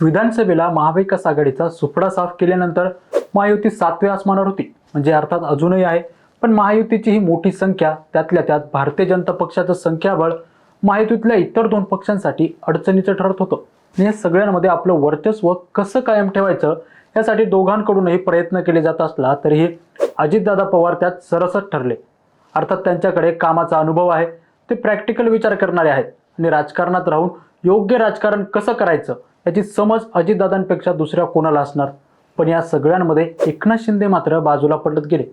विधानसभेला महाविकास आघाडीचा सुपडा साफ केल्यानंतर महायुती सातव्या आसमानावर होती. म्हणजे अर्थात अजूनही आहे. पण महायुतीची ही मोठी संख्या त्यातल्या त्यात भारतीय जनता पक्षाचं संख्याबळ महायुतीतल्या इतर दोन पक्षांसाठी अडचणीचं ठरत होतं. आणि या सगळ्यांमध्ये आपलं वर्चस्व कसं कायम ठेवायचं यासाठी दोघांकडूनही प्रयत्न केले जात असला तरीही अजितदादा पवार त्यात सरसच ठरले. अर्थात त्यांच्याकडे कामाचा अनुभव आहे. ते प्रॅक्टिकल विचार करणारे आहेत. आणि राजकारणात राहून योग्य राजकारण कसं करायचं याची समज अजितदादांपेक्षा दुसऱ्या कोणाला असणार? पण या सगळ्यांमध्ये एकनाथ शिंदे मात्र बाजूला पडत गेले.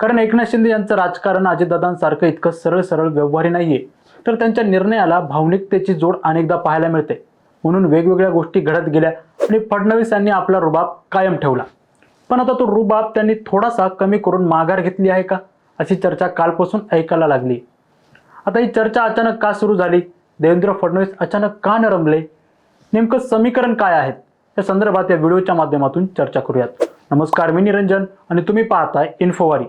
कारण एकनाथ शिंदे यांचं राजकारण अजितदादांसारखं इतकं सरळ सरळ व्यवहारी नाहीये. तर त्यांच्या निर्णयाला भावनिकतेची जोड अनेकदा पाहायला मिळते. म्हणून वेगवेगळ्या गोष्टी घडत गेल्या आणि फडणवीस यांनी आपला रुबाब कायम ठेवला. पण आता तो रुबाब त्यांनी थोडासा कमी करून माघार घेतली आहे का? अशी चर्चा कालपासून ऐकायला लागली. आता ही चर्चा अचानक का सुरू झाली? देवेंद्र फडणवीस अचानक का नरमले? नेमकं समीकरण काय आहेत? या संदर्भात या व्हिडिओच्या माध्यमातून चर्चा करूयात. नमस्कार मी निरंजन आणि तुम्ही पाहताय इन्फोवारी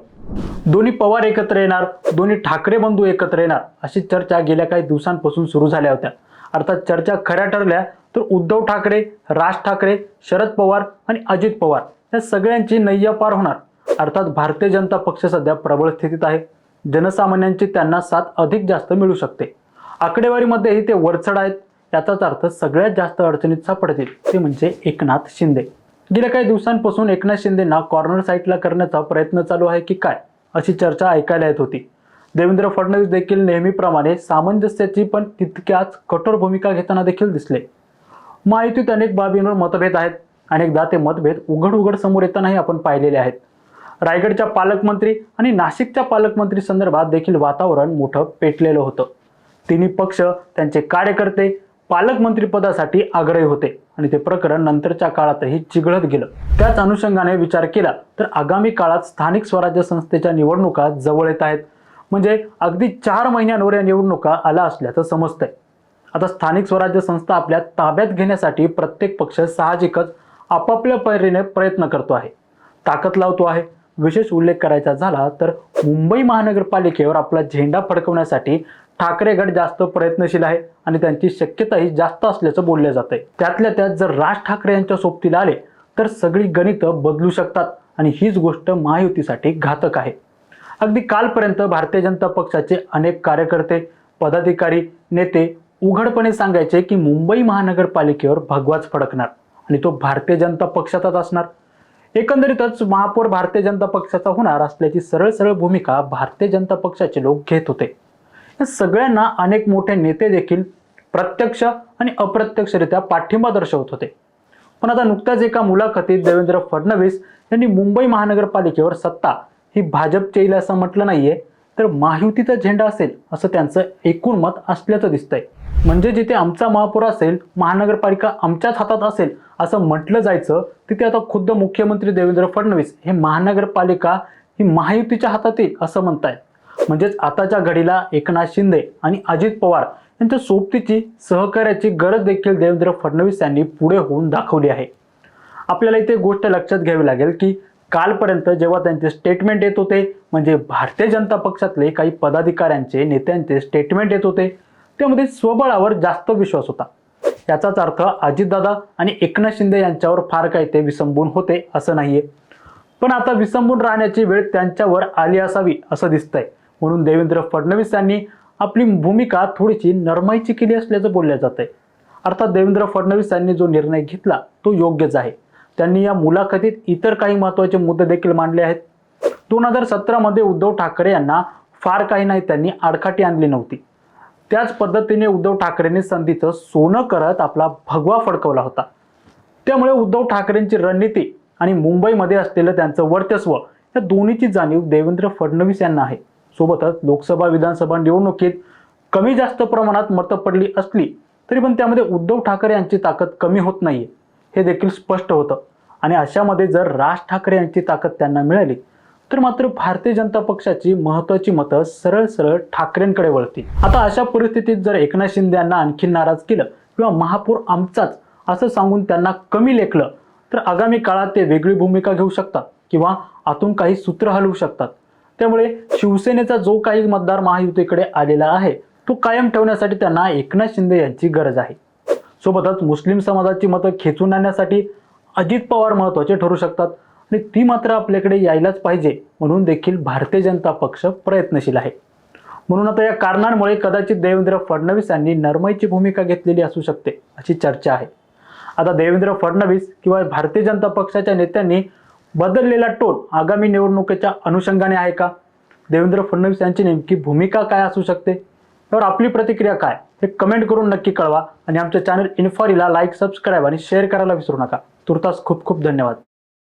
दोन्ही पवार एकत्र येणार दोन्ही ठाकरे बंधू एकत्र येणार अशी चर्चा गेल्या काही दिवसांपासून सुरू झाल्या होत्या. अर्थात चर्चा खऱ्या ठरल्या तर उद्धव ठाकरे राज ठाकरे शरद पवार आणि अजित पवार या सगळ्यांची नय्यापार होणार. अर्थात भारतीय जनता पक्ष सध्या प्रबळ स्थितीत आहे. जनसामान्यांची त्यांना साथ अधिक जास्त मिळू शकते. आकडेवारीमध्येही ते वरचढ आहेत. याचाच अर्थ सगळ्यात जास्त अडचणीत सापडतील ते म्हणजे एकनाथ शिंदे. गेल्या काही दिवसांपासून एकनाथ शिंदेना कॉर्नर साईटला करण्याचा प्रयत्न चालू आहे की काय अशी चर्चा ऐकायला येत होती. देवेंद्र फडणवीस देखील नेहमीप्रमाणे सामंजस्याची पण तितक्याच कठोर भूमिका घेताना देखील दिसले. महायुतीत अनेक बाबींवर मतभेद आहेत. अनेकदा ते मतभेद उघड उघड समोर येतानाही आपण पाहिलेले आहेत. रायगडच्या पालकमंत्री आणि नाशिकच्या पालकमंत्री संदर्भात देखील वातावरण मोठं पेटलेलं होतं. तिन्ही पक्ष त्यांचे कार्यकर्ते पालकमंत्रीपदासाठी आग्रही होते आणि ते प्रकरण नंतरच्या काळातही चिघळत गेलं. त्याच अनुषंगाने विचार केला तर आगामी काळात स्थानिक स्वराज्य संस्थेच्या निवडणुका जवळ येत आहेत. म्हणजे अगदी चार महिन्यांवर या निवडणुका आल्या असल्याचं समजतंय. आता स्थानिक स्वराज्य संस्था आपल्या ताब्यात घेण्यासाठी प्रत्येक पक्ष साहजिकच आपापल्या पैरीने प्रयत्न करतो आहे. ताकद लावतो आहे. विशेष उल्लेख करायचा झाला तर मुंबई महानगरपालिकेवर आपला झेंडा फडकवण्यासाठी ठाकरे गट जास्त प्रयत्नशील आहे आणि त्यांची शक्यताही जास्त असल्याचं बोललं जात आहे त्यातल्या त्यात जर राज ठाकरे यांच्या सोबतीला आले तर सगळी गणितं बदलू शकतात आणि हीच गोष्ट महायुतीसाठी घातक आहे. अगदी कालपर्यंत भारतीय जनता पक्षाचे अनेक कार्यकर्ते पदाधिकारी नेते उघडपणे सांगायचे की मुंबई महानगरपालिकेवर भगवाच फडकणार आणि तो भारतीय जनता पक्षातच असणार. एकंदरीतच महापौर भारतीय जनता पक्षाचा होणार असल्याची सरळ सरळ भूमिका भारतीय जनता पक्षाचे लोक घेत होते. या सगळ्यांना अनेक मोठे नेते देखील प्रत्यक्ष आणि अप्रत्यक्षरित्या पाठिंबा दर्शवत होते. पण आता नुकत्याच एका मुलाखतीत देवेंद्र फडणवीस यांनी मुंबई महानगरपालिकेवर सत्ता ही भाजपचे येईल असं म्हटलं नाहीये तर महायुतीचा झेंडा असेल असं त्यांचं एकूण मत असल्याचं दिसतंय. म्हणजे जिथे आमचा महापौर असेल महानगरपालिका आमच्याच हातात असेल असं म्हटलं जायचं तिथे आता खुद्द मुख्यमंत्री देवेंद्र फडणवीस हे महानगरपालिका ही महायुतीच्या हातात येईल असं म्हणतायत. म्हणजेच आताच्या घडीला एकनाथ शिंदे आणि अजित पवार यांच्या सोबतीची सहकार्याची गरज देखील देवेंद्र फडणवीस यांनी पुढे होऊन दाखवली आहे. आपल्याला इथे गोष्ट लक्षात घ्यावी लागेल की कालपर्यंत जेव्हा त्यांचे स्टेटमेंट येत होते म्हणजे भारतीय जनता पक्षातले काही पदाधिकाऱ्यांचे नेत्यांचे स्टेटमेंट येत होते त्यामध्ये स्वबळावर जास्त विश्वास होता. याचाच अर्थ अजितदादा आणि एकनाथ शिंदे यांच्यावर फार काही ते विसंबून होते असं नाहीये. पण आता विसंबून राहण्याची वेळ त्यांच्यावर आली असावी असं दिसतंय. म्हणून देवेंद्र फडणवीस यांनी आपली भूमिका थोडीशी नरमाईची केली असल्याचं बोललं जात आहे. अर्थात देवेंद्र फडणवीस यांनी जो निर्णय घेतला तो योग्यच आहे. त्यांनी या मुलाखतीत इतर काही महत्त्वाचे मुद्दे देखील मांडले आहेत. दोन हजार सतरामध्ये उद्धव ठाकरे यांना फार काही नाही त्यांनी आडकाठी आणली नव्हती. त्याच पद्धतीने उद्धव ठाकरेंनी संधीचं सोनं करत आपला भगवा फडकवला होता. त्यामुळे उद्धव ठाकरेंची रणनीती आणि मुंबईमध्ये असलेलं त्यांचं वर्चस्व या दोन्हीची जाणीव देवेंद्र फडणवीस यांना आहे. सोबतच लोकसभा विधानसभा निवडणुकीत कमी जास्त प्रमाणात मतं पडली असली तरी पण त्यामध्ये उद्धव ठाकरे यांची ताकद कमी होत नाहीये हे देखील स्पष्ट होतं. आणि अशामध्ये जर राज ठाकरे यांची ताकद त्यांना मिळाली तर मात्र भारतीय जनता पक्षाची महत्वाची मतं सरळ सरळ ठाकरेंकडे वळतील. आता अशा परिस्थितीत जर एकनाथ शिंदे यांना आणखी नाराज केलं किंवा महापौर आमचाच असं सांगून त्यांना कमी लेखलं तर आगामी काळात ते वेगळी भूमिका घेऊ शकतात किंवा आतून काही सूत्र हलवू शकतात. त्यामुळे शिवसेनेचा जो काही मतदार महायुतीकडे आलेला आहे तो कायम ठेवण्यासाठी त्यांना एकनाथ शिंदे यांची गरज आहे. सोबतच मुस्लिम समाजाची मतं खेचून आणण्यासाठी अजित पवार महत्त्वाचे ठरू शकतात आणि ती मात्र आपल्याकडे यायलाच पाहिजे म्हणून देखील भारतीय जनता पक्ष प्रयत्नशील आहे. म्हणून आता या कारणांमुळे कदाचित देवेंद्र फडणवीस यांनी नरमाईची भूमिका घेतलेली असू शकते अशी चर्चा आहे. आता देवेंद्र फडणवीस किंवा भारतीय जनता पक्षाच्या नेत्यांनी बदललेला टोन आगामी निवडणुकीच्या अनुषंगाने आहे का? देवेंद्र फडणवीस यांची नेमकी भूमिका काय असू शकते? यावर आपली प्रतिक्रिया काय? हे कमेंट करून नक्की कळवा आणि आमच्या चॅनल इन्फॉरीला लाईक सबस्क्राईब आणि शेअर करायला विसरू नका. तुर्तास खूप खूप धन्यवाद.